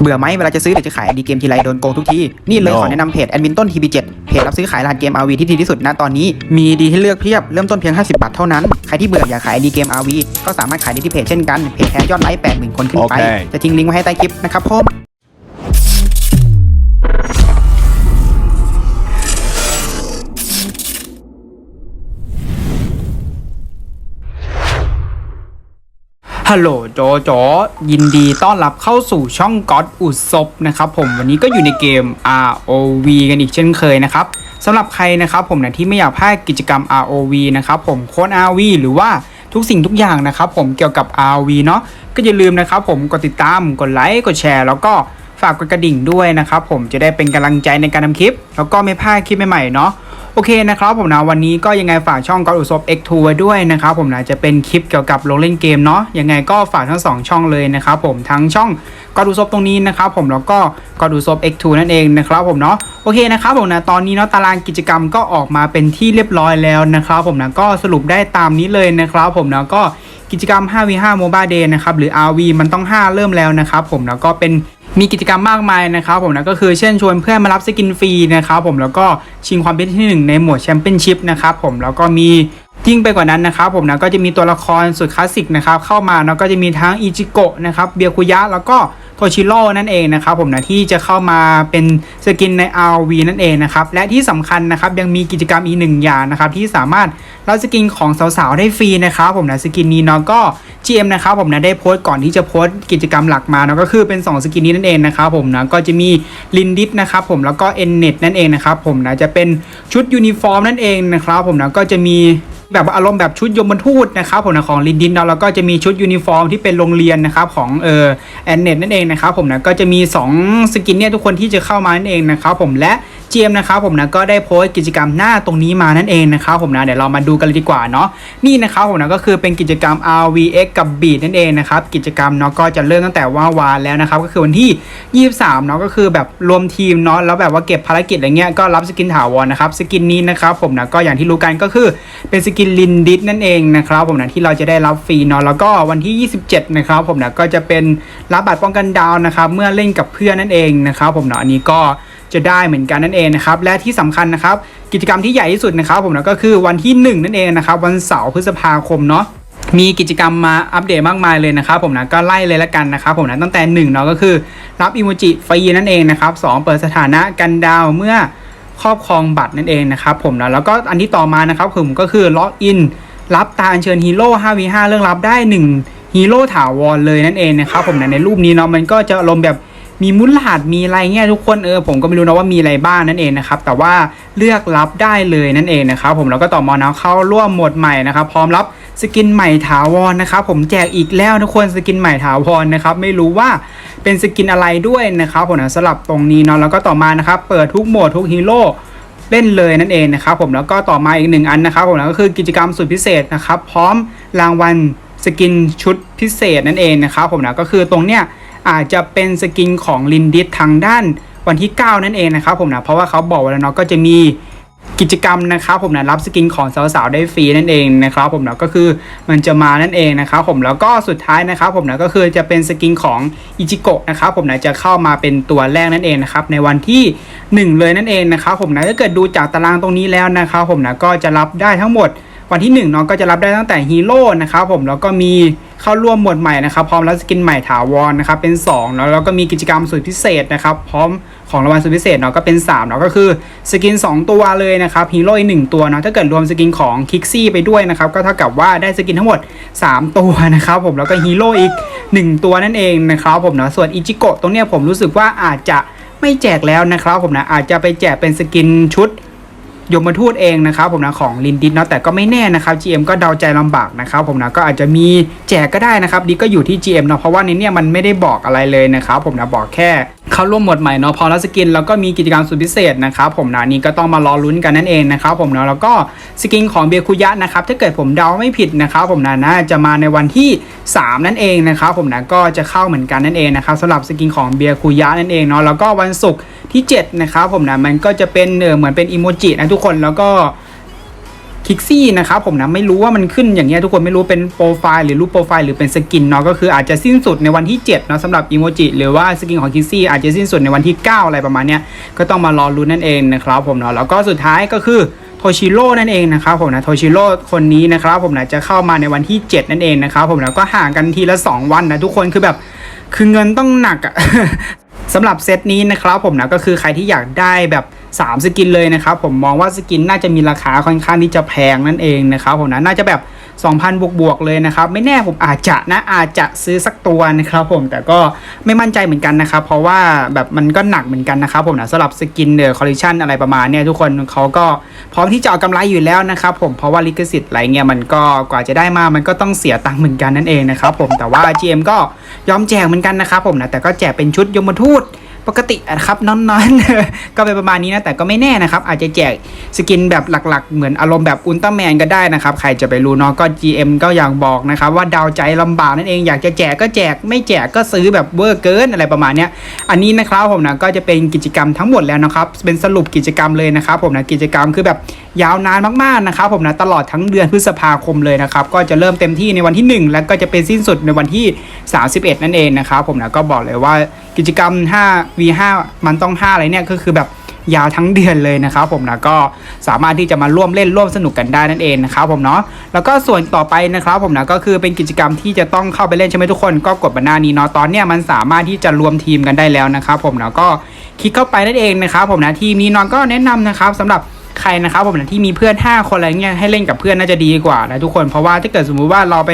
เบื่อไหมเวลาจะซื้อหรือจะขายดีเกมทีไรโดนโกงทุกที นี่เลย No ขอแนะนำเพจแอดมินต้นทีบีเจ็ดเพจรับซื้อขายรหัสเกม RV ที่ดีที่สุดณตอนนี้ มีดีให้เลือกเพียบเริ่มต้นเพียง 50 บาทเท่านั้น ใครที่เบื่ออยากขายดีเกม RV ก็สามารถขายได้ที่เพจเช่นกันเพจแท้ยอดไลค์80,000 คนขึ้นไปโอเคจะทิ้งลิงก์ไว้ให้ใต้คลิปนะครับผม ฮัลโหลโจโจยินดีต้อนรับเข้าสู่ช่องก็ d อุศบนะครับผมวันนี้ก็อยู่ในเกม ROV กันอีกเช่นเคยนะครับสำหรับใครนะครับผมนะที่ไม่อยากพลาดกิจกรรม ROV นะครับผมโค้ด ROV หรือว่าทุกสิ่งทุกอย่างนะครับผมเกี่ยวกับ ROV เนาะก็อย่าลืมนะครับผมกดติดตามกดไลค์กดแชร์ แล้วก็ฝากกดกระดิ่งด้วยนะครับผมจะได้เป็นกำลังใจในการทำคลิป แล้วก็ไม่พลาดคลิปใหม่ๆเนาะ โอเคนะครับผมนะวันนี้ก็ยังไงฝากช่องก็อุศบ X2 ไว้ด้วยนะครับผมนะจะเป็นคลิปเกี่ยวกับลงเล่นเกมเนาะยังไงก็ฝากทั้งสองช่องเลยนะครับผมทั้งช่องก็อุศบตรงนี้นะครับผมแล้วก็ก็อุศบ X2 นั่นเองนะครับผมเนาะโอเคนะครับผมนะตอนนี้เนาะตารางกิจกรรมก็ออกมาเป็นที่เรียบร้อยแล้วนะครับผมนะก็สรุปได้ตามนี้เลยนะครับผมนะก็ กิจกรรม 5v5 Mobile Day นะครับหรือ RV มันต้อง 5 เริ่มแล้วนะครับผมแล้วก็เป็นมีกิจกรรมมากมายนะครับผมนะก็คือเช่นชวนเพื่อนมารับสกินฟรีนะครับผมแล้วก็ชิงความเป็นที่หนึ่งในหมวดแชมเปี้ยนชิพนะครับผมแล้วก็มียิ่งไปกว่านั้นนะครับผมนะก็จะมีตัวละครสุดคลาสสิกนะครับเข้ามาแล้วก็จะมีทั้งอิจิโกะนะครับเบียคุยะแล้วก็ โทชิโร่นั่นเองนะครับผมนะที่จะเข้ามาเป็นสกินใน RV นั่นเองนะครับและที่สำคัญนะครับยังมีกิจกรรมอีกหนึ่งอย่างนะครับที่สามารถรับสกินของสาวๆได้ฟรีนะครับผมนะสกินนี้เนาะก็ GM นะครับผมนะได้โพสต์ก่อนที่จะโพสต์กิจกรรมหลักมาเนาะก็คือเป็น 2 สกินนี้นั่นเองนะครับผมนะก็จะมีลินดิสนะครับผมแล้วก็ n n e t นั่นเองนะครับผมนะจะเป็นชุดยูนิฟอร์มนั่นเองนะครับผมนะก็จะมี แบบอารมณ์แบบชุดยมทูตนะครับผมนะของลินดินเราแล้วก็จะมีชุดยูนิฟอร์มที่เป็นโรงเรียนนะครับของเออแอนเนตนั่นเองนะครับผมนะก็จะมี 2 สกินเนี่ยทุกคนที่จะเข้ามานั่นเองนะครับผมและ GM นะครับผมนะก็ได้โพสต์กิจกรรมหน้าตรงนี้มานั่นเองนะครับผมนะเดี๋ยวเรามาดูกันเลยดีกว่าเนาะนี่นะครับผมนะก็คือเป็นกิจกรรม RVX กับ Beat นั่นเองนะครับกิจกรรมเนาะก็จะเริ่มตั้งแต่ว่าวานแล้วนะครับก็คือวันที่ 23เนาะก็คือแบบรวมทีมเนาะแล้วแบบว่าเก็บภารกิจอะไรเงี้ยก็รับสกินถาวรนะครับสกินนี้นะครับผมนะก็อย่างที่รู้กันก็คือเป็นสกินลินดิสนั่นเองนะครับผมนะที่เราจะได้รับฟรีเนาะแล้วก็วันที่ 27 นะครับผมนะก็จะเป็นรับบัตรป้องกันดาวนะครับเมื่อเล่นกับเพื่อนนั่นเองนะครับผมเนาะอันนี้ก็ จะได้เหมือนกันนั่นเองนะครับและที่สำคัญนะครับกิจกรรมที่ใหญ่ที่สุดนะครับผมนะก็คือวันที่ 1 นั่นเองนะครับวันเสาร์พฤษภาคมเนาะมีกิจกรรมมาอัปเดตมากมายเลยนะครับผมนะก็ไล่เลยละกันนะครับผมนะตั้งแต่1เนาะก็คือรับอิโมจิฟรีนั่นเองนะครับสองเปิดสถานะกันดาวเมื่อครอบครองบัตรนั่นเองนะครับผมนะแล้วก็อันที่ต่อมานะครับผมก็คือล็อกอินรับตาอัญเชิญฮีโร่ 5v5 เรื่องรับได้ 1ฮีโร่ถาวรเลยนั่นเองนะครับผมนะในรูปนี้เนาะมันก็จะอารมแบบ มีมุลหาดมีอะไรเงี้ยทุกคนเออผมก็ไม่รู้นะว่ามีอะไรบ้างนั่นเองนะครับแต่ว่าเลือกรับได้เลยนั่นเองนะครับผมแล้วก็ต่อมานะเข้าร่วมหมดใหม่นะครับพร้อมรับสกินใหม่ถาวรนะครับผมแจกอีกแล้วทุกคนสกินใหม่ถาวรนะครับไม่รู้ว่าเป็นสกินอะไรด้วยนะครับผมนะสลับตรงนี้เนาะแล้วก็ต่อมานะครับเปิดทุกโหมดทุกฮีโร่เล่นเลยนั่นเองนะครับผมแล้วก็ต่อมาอีกหนึ่งอันนะครับผมแล้วก็คือกิจกรรมสุดพิเศษนะครับพร้อมรางวัลสกินชุดพิเศษนั่นเองนะครับผมนะก็คือตรงเนี้ย อาจจะเป็นสกินของลินดิสทางด้านวันที่ 9 นั่นเองนะครับผมนะเพราะว่าเขาบอกแล้วเนาะก็จะมีกิจกรรมนะครับผมนะรับสกินของสาวๆได้ฟรีนั่นเองนะครับผมนะก็คือมันจะมานั่นเองนะครับผมแล้วก็สุดท้ายนะครับผมนะก็คือจะเป็นสกินของอิจิโกะนะครับผมนะจะเข้ามาเป็นตัวแรกนั่นเองนะครับในวันที่ 1 เลยนั่นเองนะครับผมนะถ้าเกิดดูจากตารางตรงนี้แล้วนะครับผมนะก็จะรับได้ทั้งหมด วันที่1เนาะก็จะรับได้ตั้งแต่ฮีโร่นะครับผมแล้วก็มีเข้าร่วมหมวดใหม่นะครับพร้อมรับสกินใหม่ถาวรนะครับเป็น2แล้วแล้วก็มีกิจกรรมสุดพิเศษนะครับพร้อมของรางวัลสุดพิเศษเนาะก็เป็น3เนาะก็คือสกิน 2 ตัวเลยนะครับฮีโร่อีกหนึ่งตัวเนาะถ้าเกิดรวมสกินของคิกซี่ไปด้วยนะครับก็เท่ากับว่าได้สกินทั้งหมด 3 ตัวนะครับผมแล้วก็ฮีโร่อีก 1 ตัวนั่นเองนะครับผมเนาะส่วนอิจิโกะตรงเนี้ยผมรู้สึกว่าอาจจะไม่แจกแล้วนะครับผมนะอาจจะไปแจกเป็นสกินชุด ยมทูตเองนะครับผมนะของลินดิสเนาะแต่ก็ไม่แน่นะครับ GM ก็เดาใจลำบากนะครับผมนะก็อาจจะมีแจกก็ได้นะครับดีก็อยู่ที่ GM เนาะเพราะว่าในเนี้ยมันไม่ได้บอกอะไรเลยนะครับผมนะบอกแค่เข้าร่วมหมวดใหม่เนาะพอรัสกินแล้วก็มีกิจกรรมสุดพิเศษนะครับผมนะนี่ก็ต้องมารอลุ้นกันนั่นเองนะครับผมเนาะแล้วก็สกินของเบียคุยะนะครับถ้าเกิดผมเดาไม่ผิดนะครับผมนะน่าจะมาในวันที่ 3 นั่นเองนะครับผมนะก็จะเข้าเหมือนกันนั่นเองนะครับสำหรับสกินของเบียคุยะนั่นเองเนาะแล้วก็วันศุกร์ ที่7นะครับผมนะมันก็จะเป็นเหมือนเป็นอีโมจินะทุกคนแล้วก็คิกซี่นะครับผมนะไม่รู้ว่ามันขึ้นอย่างเงี้ยทุกคนไม่รู้เป็นโปรไฟล์หรือรูปโปรไฟล์หรือเป็นสกินเนาะก็คืออาจจะสิ้นสุดในวันที่7เนาะสำหรับอีโมจิหรือว่าสกินของคิกซี่อาจจะสิ้นสุดในวันที่ 9 อะไรประมาณเนี้ยก็ต้องมารอรุ้นนั่นเองนะครับผมเนาะแล้วก็สุดท้ายก็คือโทชิโร่นั่นเองนะครับผมนะโทชิโร่คนนี้นะครับผมนะจะเข้ามาในวันที่ 7 นั่นเองนะครับผมนะก็ห่างกันทีละ 2 วันนะทุกคนคือแบบคือเงินต้องหนักอะ สำหรับเซตนี้นะครับผมนะก็คือใครที่อยากได้แบบ3สกินเลยนะครับผมมองว่าสกินน่าจะมีราคาค่อนข้างที่จะแพงนั่นเองนะครับผมนะน่าจะแบบ 2,000 บวกบวกๆเลยนะครับ ไม่แน่ผมอาจจะนะอาจจะซื้อสักตัวนะครับผมแต่ก็ไม่มั่นใจเหมือนกันนะครับ เพราะว่าแบบมันก็หนักเหมือนกันนะครับผมนะสำหรับสกินเดอร์คอลเลคชันอะไรประมาณเนี้ยทุกคนเขาก็พร้อมที่จะเอากำไรอยู่แล้วนะครับผมเพราะว่าลิขสิทธิ์อะไรเงี้ยมันก็กว่าจะได้มามันก็ต้องเสียตังค์เหมือนกันนั่นเองนะครับผมแต่ว่า GM ก็ยอมแจกเหมือนกันนะครับผมนะแต่ก็แจกเป็นชุดยมทูต ปกตินะครับน้อนๆ ก็เป็นประมาณนี้นะแต่ก็ไม่แน่นะครับ อาจจะแจกสกินแบบหลักๆ เหมือนอารมณ์แบบอุลตร้าแมนก็ได้นะครับ ใครจะไปรู้เนาะก็ GM ก็อย่างบอกนะครับว่าดาวใจลำบากนั่นเองอยากจะแจกก็แจกไม่แจกก็ซื้อแบบเวอร์เกินอะไรประมาณเนี้ยอันนี้นะครับผมนะก็จะเป็นกิจกรรมทั้งหมดแล้วนะครับเป็นสรุปกิจกรรมเลยนะครับผมนะกิจกรรมคือแบบยาวนานมากๆนะครับผมนะตลอดทั้งเดือนพฤษภาคมเลยนะครับก็จะเริ่มเต็มที่ในวันที่ 1 แล้วก็จะเป็นสิ้นสุดในวันที่ 31 นั่นเองนะครับผมนะก็บอกเลยว่ากิจกรรม 5 v5 มันต้อง 5 อะไรเนี่ยก็คือแบบยาวทั้งเดือนเลยนะครับผมนะก็สามารถที่จะมาร่วมเล่นร่วมสนุกกันได้นั่นเองนะครับผมเนาะแล้วก็ส่วนต่อไปนะครับผมนะก็คือเป็นกิจกรรมที่จะต้องเข้าไปเล่นใช่ไหมทุกคนก็กดบันหน้านี้เนาะตอนเนี้ยมันสามารถที่จะรวมทีมกันได้แล้วนะครับผมนะก็คลิกเข้าไปนั่นเองนะครับผมนะทีมนี้นอนก็แนะนำนะครับสำหรับ ใครนะครับผมนะที่มีเพื่อน 5 คนอะไรเงี้ยให้เล่นกับเพื่อนน่าจะดีกว่านะทุกคนเพราะว่าถ้าเกิดสมมุติว่าเราไป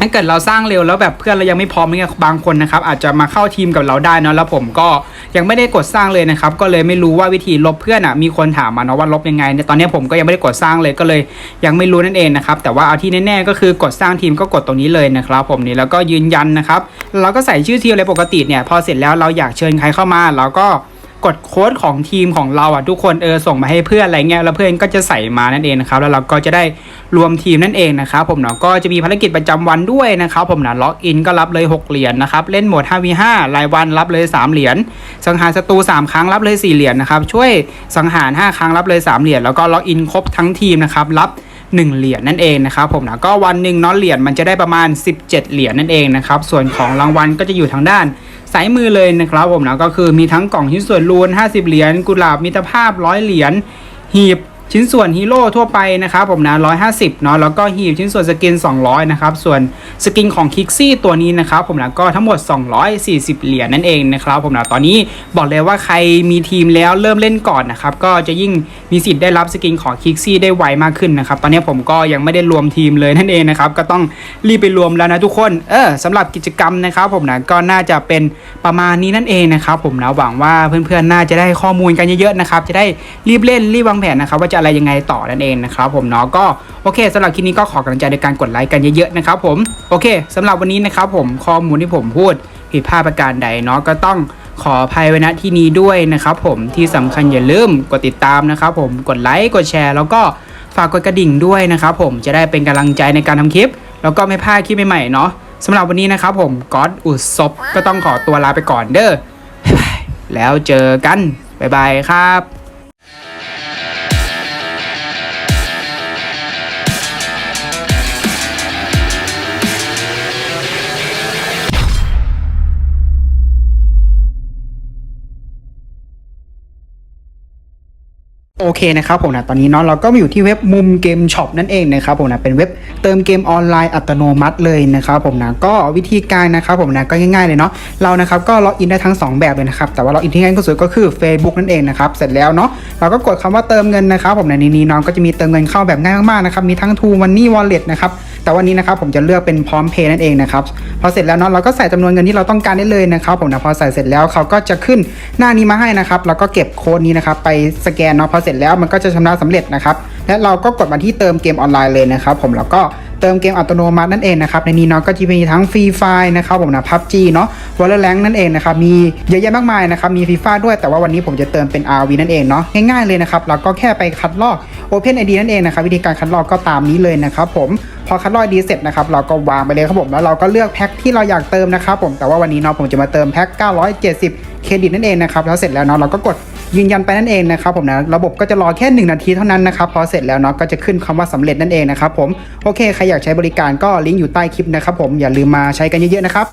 ถ้าเกิดเราสร้างเร็วแล้วแบบเพื่อนเรายังไม่พร้อมเนี่ยบางคนนะครับอาจจะมาเข้าทีมกับเราได้นอะแล้วผมก็ยังไม่ได้กดสร้างเลยนะครับก็เลยไม่รู้ว่าวิธีลบเพื่อนอะมีคนถามมาเนาะว่าลบยังไงเนี่ยตอนนี้ผมก็ยังไม่ได้กดสร้างเลยก็เลย ยังไม่รู้นั่นเองนะครับแต่ว่าเอาที่แน่ๆก็คือกดสร้างทีมก็กดตรงนี้เลยนะครับผมนี่แล้วก็ยืนยันนะครับเราก็ใส่ชื่อทีมอะไรปกติเนี่ยพอเสร็จแล้วเราอยากเชิญใครเข้ามาเราก็ กดโค้ดของทีมของเราอะทุกคนเออส่งมาให้เพื่อนอะไรเงี้ยแล้วเพื่อนก็จะใส่มานั่นเองนะครับแล้วเราก็จะได้รวมทีมนั่นเองนะครับผมเนาะก็จะมีภารกิจประจำวันด้วยนะครับผมนะล็อกอินก็รับเลย 6 เหรียญนะครับเล่นโหมด 5v5 รายวันรับเลย 3 เหรียญสังหารศัตรู3 ครั้งรับเลย 4 เหรียญนะครับช่วยสังหาร 5 ครั้งรับเลย 3 เหรียญแล้วก็ล็อกอินครบทั้งทีมนะครับรับ1เหรียญนั่นเองนะครับผมนะก็วันหนึ่งเนาะเหรียญมันจะได้ประมาณ 17 เหรียญนั่นเองนะครับส่วนของรางวัลก็จะอยู่ทางด้าน สายมือเลยนะครับผมนะก็คือมีทั้งกล่องชิ้นส่วนรูน50 เหรียญกุหลาบมิตรภาพ100เหรียญหีบ ชิ้นส่วนฮีโร่ทั่วไปนะครับผมนะ150เนาะแล้วก็หีบชิ้นส่วนสกิน 200 นะครับ ส่วนสกินของคิกซี่ตัวนี้นะครับผมนะก็ทั้งหมด 240 เหรียญนั่นเองนะครับผมนะตอนนี้บอกเลยว่าใครมีทีมแล้วเริ่มเล่นก่อนนะครับก็จะยิ่งมีสิทธิ์ได้รับสกินของคิกซี่ได้ไวมากขึ้นนะครับตอนนี้ผมก็ยังไม่ได้รวมทีมเลยนั่นเองนะครับก็ต้องรีบไปรวมแล้วนะทุกคนเออสำหรับกิจกรรมนะครับผมนะก็น่าจะเป็นประมาณนี้นั่นเองนะครับผมนะหวังว่าเพื่อนๆน่าจะได้ข้อมูลกันเยอะๆนะครับจะได้รีบเล่นรีบวางแผนนะครับว่าจะอะไรยังไงต่อนั่นเองนะครับผมเนาะก็โอเคสำหรับคลิปนี้ก็ขอกำลังใจในการกดไลค์กันเยอะๆนะครับผมโอเคสำหรับวันนี้นะครับผมข้อมูลที่ผมพูดผิดพลาดประการใดเนาะก็ต้องขออภัยไว้ณที่นี้ด้วยนะครับผมที่สำคัญอย่าลืมกดติดตามนะครับผมกดไลค์กดแชร์ แล้วก็ฝากกดกระดิ่งด้วยนะครับผมจะได้เป็นกำลังใจในการทำคลิป แล้วก็ไม่พลาดคลิปใหม่ๆเนาะสำหรับวันนี้นะครับผมก๊อตอุดศพก็ต้องขอตัวลาไปก่อนเด้อแล้วเจอกันบ๊ายบายครับ โอเคนะครับผมนะตอนนี้เนาะเราก็มาอยู่ที่เว็บมุมเกมช็อปนั่นเองนะครับผมนะเป็นเว็บเติมเกมออนไลน์อัตโนมัติเลยนะครับผมนะก็วิธีการนะครับผมนะก็ง่ายๆเลยเนาะเรานะครับก็ล็อกอินได้ทั้ง 2 แบบเลยนะครับแต่ว่าล็อกอินที่ง่ายที่สุดก็คือ Facebook นั่นเองนะครับเสร็จแล้วเนาะเราก็กดคำว่าเติมเงินนะครับผมในนี้เนาะก็จะมีเติมเงินเข้าแบบง่ายมากๆนะครับมีทั้ง True Money Wallet นะครับแต่วันนี้นะครับผมจะเลือกเป็นพร้อมเพย์นั่นเองนะครับพอเสร็จแล้วเนาะเราก็ใส่จำนวนเงินที่เราต้องการได้เลยนะครับผมนะพอใส่เสร็จแล้วเขาก็จะขึ้นหน้านี้มาให้นะครับแล้วก็เก็บโค้ดนี้นะครับไปสแกนเนาะพอเสร็จแล้วมันก็จะชำระสำเร็จนะครับและเราก็กดมาที่เติมเกมออนไลน์เลยนะครับผมแล้วก็เติมเกมอัตโนมัตินั่นเองนะครับในนี้เนาะก็จะมีทั้งฟรีไฟนะครับผมนะพับจีเนาะวอลเลอร์แงนั่นเองนะครับมีเยอะแยะมากมายนะครับมีฟีฟ่าด้วยแต่ว่าวันนี้ผมจะเติมเป็น RV นั่นเองเนาะง่ายๆเลยนะครับเราก็แค่ไปคัดลอก Open ID นั่นเองนะครับวิธีการคัดลอกก็ตามนี้เลยนะครับผมพอคัดลอกดีเสร็จนะครับเราก็วางไปเลยครับผมแล้วเราก็เลือกแพ็คที่เราอยากเติมนะครับผมแต่ว่าวันนี้เนาะผมจะมาเติมแพ็ค970 เครดิตนั่นเองนะครับแล้วเสร็จแล้วเนาะเราก็กด ยืนยันไปนั่นเองนะครับผมนะระบบก็จะรอแค่ 1 นาทีเท่านั้นนะครับพอเสร็จแล้วเนาะก็จะขึ้นคำว่าสำเร็จนั่นเองนะครับผมโอเคใครอยากใช้บริการก็ลิงก์อยู่ใต้คลิปนะครับผมอย่าลืมมาใช้กันเยอะๆนะครับ